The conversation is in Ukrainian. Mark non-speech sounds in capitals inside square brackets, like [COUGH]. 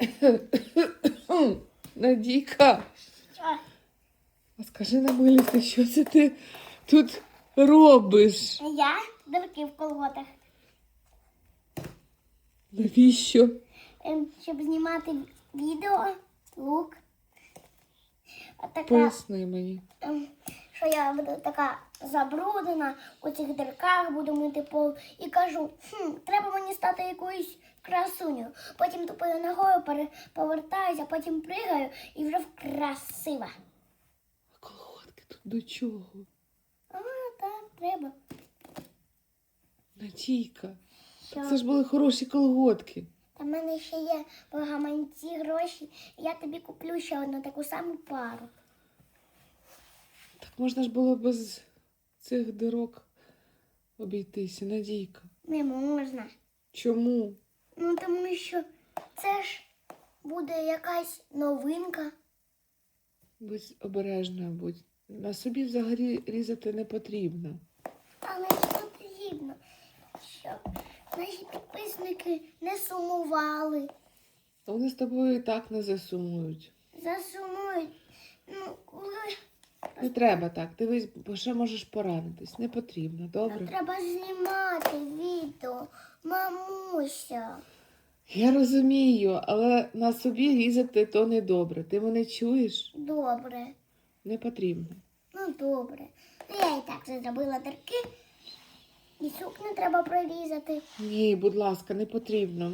[COUGHS] Надійка, а скажи на милість, що це ти тут робиш? Я дирки в колготах. Навіщо? Ем, Щоб знімати відео, лук. А така, Поясни мені. Що я буду така забруднена, у цих дирках буду мити пол і кажу, хм, треба мені стати якоюсь красуню. Потім тупою ногою повертаюся, потім пригаю і вже красива. А колготки тут до чого? А, так, треба. Надійка, Що? це ж були хороші колготки. Та в мене ще є в гаманці гроші, я тобі куплю ще одну таку саму пару. Можна ж було без цих дирок обійтися, Надійка. Не можна. Чому? Ну тому що це ж буде якась новинка. Будь обережна, будь. На собі взагалі різати не потрібно. Але ж потрібно, щоб наші підписники не сумували, Вони з тобою і так не засумують. засумують. Ну, коли Не треба так. Дивись, бо ще можеш поранитись. Не потрібно, добре? треба знімати відео, мамуся. Я розумію, але на собі різати то не добре. Ти мене чуєш? Добре. Не потрібно. Ну добре. Ну, я і так вже зробила дирки. І сукню треба прорізати. Ні, будь ласка, не потрібно.